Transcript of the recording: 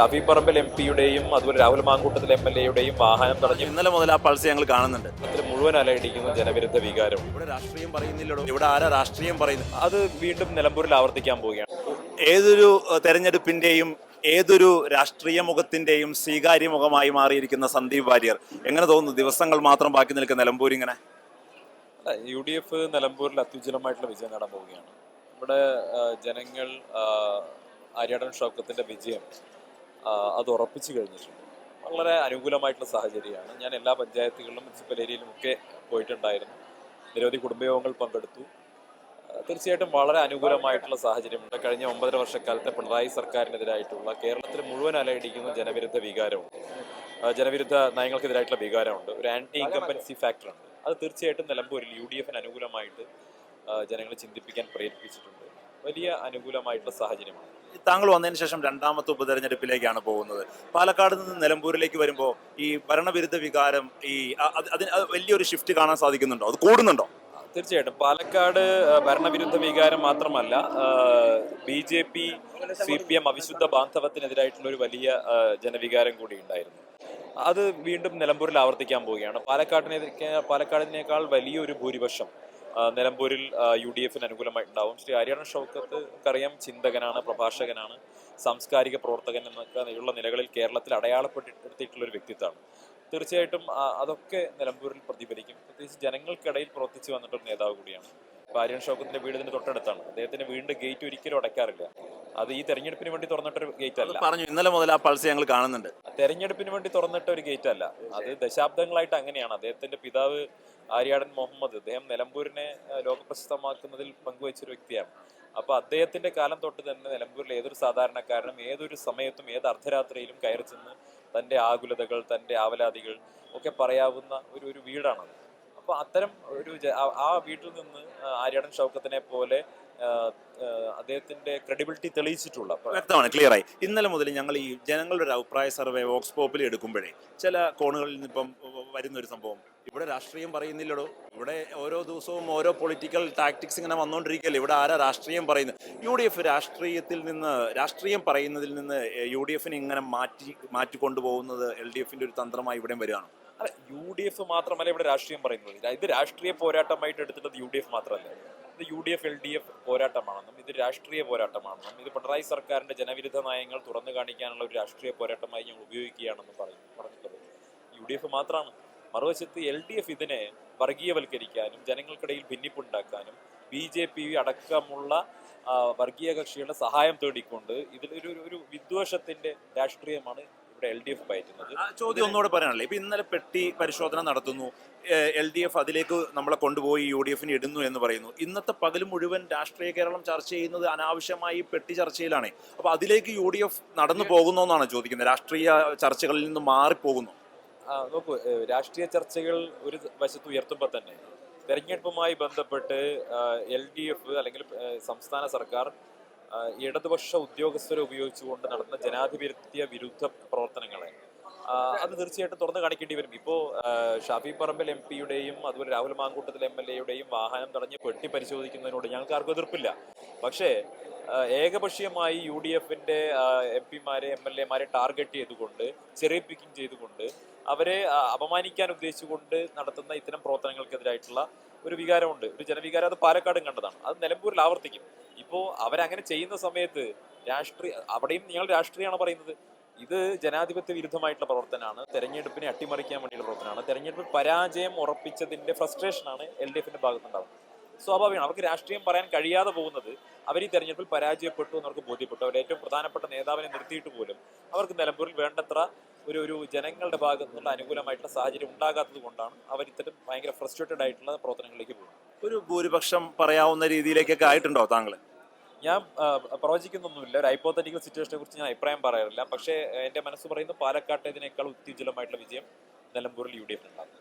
Shafi Parambil M പിയുടെയും അതുപോലെ Rahul Mamkootathil M L എയുടെയും വാഹനം തടഞ്ഞു ഇന്നലെ മുതൽ ആ പൾസ് ഞങ്ങൾ കാണുന്നുണ്ട്. കേരളത്തിൽ മുഴുവൻ അലയടിക്കുന്ന ജനവിരുദ്ധ വികാരം. ഇവിടെ രാഷ്ട്രീയം പറയുന്നില്ലടോ. ഇവിടെ ആരാ രാഷ്ട്രീയം പറയുന്നു അത് വീണ്ടും നിലമ്പൂരിൽ ആവർത്തിക്കാൻ പോവുകയാണ്. ഏതൊരു തെരഞ്ഞെടുപ്പിന്റെയും ഏതൊരു രാഷ്ട്രീയ മുഖത്തിന്റെയും സ്വീകാര്യ മുഖമായി മാറിയിരിക്കുന്ന സന്ദീപ് വാര്യർ. എങ്ങനെ തോന്നുന്നു? ദിവസങ്ങൾ മാത്രം ബാക്കി നിൽക്കുന്ന നിലമ്പൂർ ഇങ്ങനെ? യു ഡി എഫ് നിലമ്പൂരിൽ അത്യുജ്വലമായിട്ടുള്ള വിജയം നേടാൻ പോവുകയാണ്. ഇവിടെ ജനങ്ങൾ ആര്യാടൻ ഷൗക്കത്തിന്റെ വിജയം അത് ഉറപ്പിച്ചു കഴിഞ്ഞിട്ടുണ്ട്. വളരെ അനുകൂലമായിട്ടുള്ള സാഹചര്യമാണ്. ഞാൻ എല്ലാ പഞ്ചായത്തുകളിലും മുനിസിപ്പൽ ഏരിയയിലും ഒക്കെ പോയിട്ടുണ്ടായിരുന്നു. നിരവധി കുടുംബയോഗങ്ങൾ പങ്കെടുത്തു. തീർച്ചയായിട്ടും വളരെ അനുകൂലമായിട്ടുള്ള സാഹചര്യമുണ്ട്. കഴിഞ്ഞ ഒമ്പതര വർഷക്കാലത്തെ പിണറായി സർക്കാരിനെതിരായിട്ടുള്ള കേരളത്തിൽ മുഴുവൻ അലയടിക്കുന്ന ജനവിരുദ്ധ വികാരമുണ്ട്. ജനവിരുദ്ധ നയങ്ങൾക്കെതിരായിട്ടുള്ള വികാരമുണ്ട്. ഒരു ആന്റി ഇൻകംപൻസി ഫാക്ടറുണ്ട് അത് തീർച്ചയായിട്ടും നിലമ്പൂരിൽ യു ഡി എഫിന് അനുകൂലമായിട്ട് ജനങ്ങളെ ചിന്തിപ്പിക്കാൻ പ്രേരിപ്പിച്ചിട്ടുണ്ട്. വലിയ അനുകൂലമായിട്ടുള്ള സാഹചര്യമാണ്. താങ്കൾ വന്നതിന് ശേഷം രണ്ടാമത്തെ ഉപതെരഞ്ഞെടുപ്പിലേക്കാണ് പോകുന്നത്. പാലക്കാട് നിന്ന് നിലമ്പൂരിലേക്ക് വരുമ്പോൾ ഈ ഭരണവിരുദ്ധ വികാരം ഈ അതിന് അത് വലിയൊരു ഷിഫ്റ്റ് കാണാൻ സാധിക്കുന്നുണ്ടോ? അത് കൂടുന്നുണ്ടോ? തീർച്ചയായിട്ടും. പാലക്കാട് ഭരണവിരുദ്ധ വികാരം മാത്രമല്ല B J P C P M അവിശുദ്ധ ബാന്ധവത്തിനെതിരായിട്ടുള്ള ഒരു വലിയ ജനവികാരം കൂടി ഉണ്ടായിരുന്നു. അത് വീണ്ടും നിലമ്പൂരിൽ ആവർത്തിക്കാൻ പോവുകയാണ്. പാലക്കാടിനെ പാലക്കാടിനേക്കാൾ വലിയൊരു ഭൂരിപക്ഷം നിലമ്പൂരിൽ യു ഡി എഫിന് അനുകൂലമായിട്ടുണ്ടാവും. ശ്രീ ഹരിയാണ ഷൗക്കത്ത് നമുക്കറിയാം ചിന്തകനാണ് പ്രഭാഷകനാണ് സാംസ്കാരിക പ്രവർത്തകൻ എന്നൊക്കെ ഉള്ള നിലകളിൽ കേരളത്തിൽ അടയാളപ്പെട്ടിട്ടുള്ള ഒരു വ്യക്തിത്വമാണ്. തീർച്ചയായിട്ടും അതൊക്കെ നിലമ്പൂരിൽ പ്രതിഫലിക്കും. പ്രത്യേകിച്ച് ജനങ്ങൾക്കിടയിൽ പ്രവർത്തിച്ചു വന്നിട്ടൊരു നേതാവ് കൂടിയാണ്. ഭാര്യൻ ഷോക്കത്തിന്റെ വീട് ഇതിന്റെ തൊട്ടടുത്താണ്. അദ്ദേഹത്തിന്റെ വീടിന്റെ ഗേറ്റ് ഒരിക്കലും അടയ്ക്കാറില്ല. അത് ഈ തെരഞ്ഞെടുപ്പിന് വേണ്ടി തുറന്നിട്ടൊരു ഗേറ്റ് അല്ല. പറഞ്ഞു ഇന്നലെ മുതൽ ആ പൾസ് ഞങ്ങൾ കാണുന്നുണ്ട്. തെരഞ്ഞെടുപ്പിന് വേണ്ടി തുറന്നിട്ട ഒരു ഗേറ്റ് അല്ല. അത് ദശാബ്ദങ്ങളായിട്ട് അങ്ങനെയാണ്. അദ്ദേഹത്തിന്റെ പിതാവ് ആര്യാടൻ മുഹമ്മദ് അദ്ദേഹം നിലമ്പൂരിനെ ലോകപ്രശസ്തമാക്കുന്നതിൽ പങ്കുവച്ചൊരു വ്യക്തിയാണ്. അപ്പൊ അദ്ദേഹത്തിന്റെ കാലം തൊട്ട് തന്നെ നിലമ്പൂരിൽ ഏതൊരു സാധാരണക്കാരനും ഏതൊരു സമയത്തും ഏത് അർദ്ധരാത്രിയിലും കയറി ചെന്ന് തന്റെ ആകുലതകൾ തന്റെ ആവലാതികൾ ഒക്കെ പറയാവുന്ന ഒരു ഒരു വീടാണത്. അപ്പൊ അത്തരം ഒരു ആ- വീട്ടിൽ നിന്ന് ആര്യടൻ ഷൗക്കത്തിനെ പോലെ അദ്ദേഹത്തിന്റെ ക്രെഡിബിലിറ്റി തെളിയിച്ചിട്ടുള്ള വ്യക്തമാണ് ക്ലിയർ ആയി. ഇന്നലെ മുതൽ ഞങ്ങൾ ഈ ജനങ്ങളുടെ ഒരു അഭിപ്രായ സർവേ വോക്സ് പോപ്പിൽ എടുക്കുമ്പോഴേ ചില കോണുകളിൽ നിന്ന് ഇപ്പം വരുന്ന ഒരു സംഭവം. ഇവിടെ രാഷ്ട്രീയം പറയുന്നില്ലടോ. ഇവിടെ ഓരോ ദിവസവും ഓരോ പൊളിറ്റിക്കൽ ടാക്ടിക്സ് ഇങ്ങനെ വന്നുകൊണ്ടിരിക്കുകയല്ലേ ഇവിടെ ആരാ രാഷ്ട്രീയം പറയുന്നത്? യു ഡി എഫ് രാഷ്ട്രീയത്തിൽ നിന്ന് രാഷ്ട്രീയം പറയുന്നതിൽ നിന്ന് യു ഡി എഫിനെ ഇങ്ങനെ മാറ്റി മാറ്റിക്കൊണ്ടുപോകുന്നത് എൽ ഡി എഫിന്റെ ഒരു തന്ത്രമായി ഇവിടെയും വരികയാണ്. അല്ല യു ഡി എഫ് മാത്രമല്ല ഇവിടെ രാഷ്ട്രീയം പറയുന്നത്. ഇത് രാഷ്ട്രീയ പോരാട്ടമായിട്ട് എടുത്തിട്ടത് യു ഡി എഫ് മാത്രമല്ല. ഇത് U D F L D F പോരാട്ടമാണെന്നും ഇത് രാഷ്ട്രീയ പോരാട്ടമാണെന്നും ഇത് പിണറായി സർക്കാരിന്റെ ജനവിരുദ്ധ നയങ്ങൾ തുറന്നു കാണിക്കാനുള്ള ഒരു രാഷ്ട്രീയ പോരാട്ടമായി ഞങ്ങൾ ഉപയോഗിക്കുകയാണെന്നും പറഞ്ഞു പറഞ്ഞിട്ടുള്ളത്. യു ഡി എഫ് മാത്രമാണ്. മറുവശത്ത് എൽ ഡി എഫ് ഇതിനെ വർഗീയവൽക്കരിക്കാനും ജനങ്ങൾക്കിടയിൽ ഭിന്നിപ്പുണ്ടാക്കാനും ബി ജെ പി അടക്കമുള്ള വർഗീയ കക്ഷികളുടെ സഹായം തേടിക്കൊണ്ട് ഇതിലൊരു ഒരു- വിദ്വേഷത്തിന്റെ രാഷ്ട്രീയമാണ് ഇവിടെ എൽ ഡി എഫ് പയറ്റുന്നത് ചോദ്യം ഒന്നുകൂടെ പറയാനല്ലേ ഇപ്പൊ ഇന്നലെ പെട്ടി പരിശോധന നടത്തുന്നു. എൽ ഡി എഫ് അതിലേക്ക് നമ്മളെ കൊണ്ടുപോയി യു ഡി എഫിന് ഇടുന്നു എന്ന് പറയുന്നു. ഇന്നത്തെ പകൽ മുഴുവൻ രാഷ്ട്രീയ കേരളം ചർച്ച ചെയ്യുന്നത് അനാവശ്യമായി പെട്ടി ചർച്ചയിലാണ്. അപ്പൊ അതിലേക്ക് യു ഡി എഫ് നടന്നു പോകുന്നു എന്നാണ് ചോദിക്കുന്നത്. രാഷ്ട്രീയ ചർച്ചകളിൽ നിന്ന് മാറിപ്പോകുന്നു ആ, നോക്കൂ രാഷ്ട്രീയ ചർച്ചകൾ ഒരു വശത്ത് ഉയർത്തുമ്പോൾ തന്നെ തെരഞ്ഞെടുപ്പുമായി ബന്ധപ്പെട്ട് എൽ ഡി എഫ് അല്ലെങ്കിൽ സംസ്ഥാന സർക്കാർ ഇടതുപക്ഷ ഉദ്യോഗസ്ഥരെ ഉപയോഗിച്ചുകൊണ്ട് നടത്തുന്ന ജനാധിപത്യ വിരുദ്ധ പ്രവർത്തനങ്ങളെ. അത് തീർച്ചയായിട്ടും തുറന്നു കാണിക്കേണ്ടി വരും. ഇപ്പോൾ ഷാഫി പറമ്പിൽ എം പിയുടെയും അതുപോലെ രാഹുൽ മാങ്കൂട്ടത്തിൽ എം എൽ എയുടെയും വാഹനം തടഞ്ഞ് പെട്ടി പരിശോധിക്കുന്നതിനോട് ഞങ്ങൾക്ക് ആർക്കും എതിർപ്പില്ല. പക്ഷേ ഏകപക്ഷീയമായി യു ഡി എഫിന്റെ എം പിമാരെ എം എൽ എമാരെ ടാർഗറ്റ് ചെയ്തുകൊണ്ട് ചെറിയ പിക്കിംഗ് ചെയ്തുകൊണ്ട് അവരെ അപമാനിക്കാൻ ഉദ്ദേശിച്ചുകൊണ്ട് നടത്തുന്ന ഇത്തരം പ്രവർത്തനങ്ങൾക്കെതിരായിട്ടുള്ള ഒരു വികാരമുണ്ട്. ഒരു ജനവികാരം അത് പാലക്കാടും കണ്ടതാണ്. അത് നിലമ്പൂരിൽ ആവർത്തിക്കും. ഇപ്പോൾ അവരങ്ങനെ ചെയ്യുന്ന സമയത്ത് രാഷ്ട്രീയ അവിടെയും നിങ്ങൾ രാഷ്ട്രീയമാണ് പറയുന്നത്. ഇത് ജനാധിപത്യ വിരുദ്ധമായിട്ടുള്ള പ്രവർത്തനമാണ്. തെരഞ്ഞെടുപ്പിനെ അട്ടിമറിക്കാൻ വേണ്ടിയുള്ള പ്രവർത്തനമാണ്. തെരഞ്ഞെടുപ്പിൽ പരാജയം ഉറപ്പിച്ചതിന്റെ ഫ്രസ്ട്രേഷനാണ് എൽ ഡി എഫിന്റെ ഭാഗത്തുണ്ടാവുന്നത് സ്വാഭാവികമാണ്. അവർക്ക് രാഷ്ട്രീയം പറയാൻ കഴിയാതെ പോകുന്നത് അവർ ഈ തെരഞ്ഞെടുപ്പിൽ പരാജയപ്പെട്ടു എന്ന് അവർക്ക് ബോധ്യപ്പെട്ടു. അവർ ഏറ്റവും പ്രധാനപ്പെട്ട നേതാവിനെ നിർത്തിയിട്ട് പോലും അവർക്ക് നിലമ്പൂരിൽ വേണ്ടത്ര ഒരു ഒരു ജനങ്ങളുടെ ഭാഗത്തു നിന്നുള്ള അനുകൂലമായിട്ടുള്ള സാഹചര്യം ഉണ്ടാകാത്തത് കൊണ്ടാണ് അവർ ഇത്തരം ഭയങ്കര ഫ്രസ്ട്രേറ്റഡ് ആയിട്ടുള്ള പ്രവർത്തനങ്ങളിലേക്ക് പോകുന്നത്. ഒരു ഭൂരിപക്ഷം പറയാവുന്ന രീതിയിലേക്കൊക്കെ ആയിട്ടുണ്ടോ താങ്കൾ ഞാൻ പ്രവചിക്കുന്നൊന്നുമില്ല. ഒരു ഹൈപ്പോത്തറ്റിക്കൽ സിറ്റുവേഷനെ കുറിച്ച് ഞാൻ അഭിപ്രായം പറയാറില്ല. പക്ഷേ എന്റെ മനസ്സ് പറയുന്നത് പാലക്കാട്ടേതിനേക്കാൾ ഉത്തേജലമായിട്ടുള്ള വിജയം നിലമ്പൂരിൽ യു ഡി എഫിനുണ്ടാകും.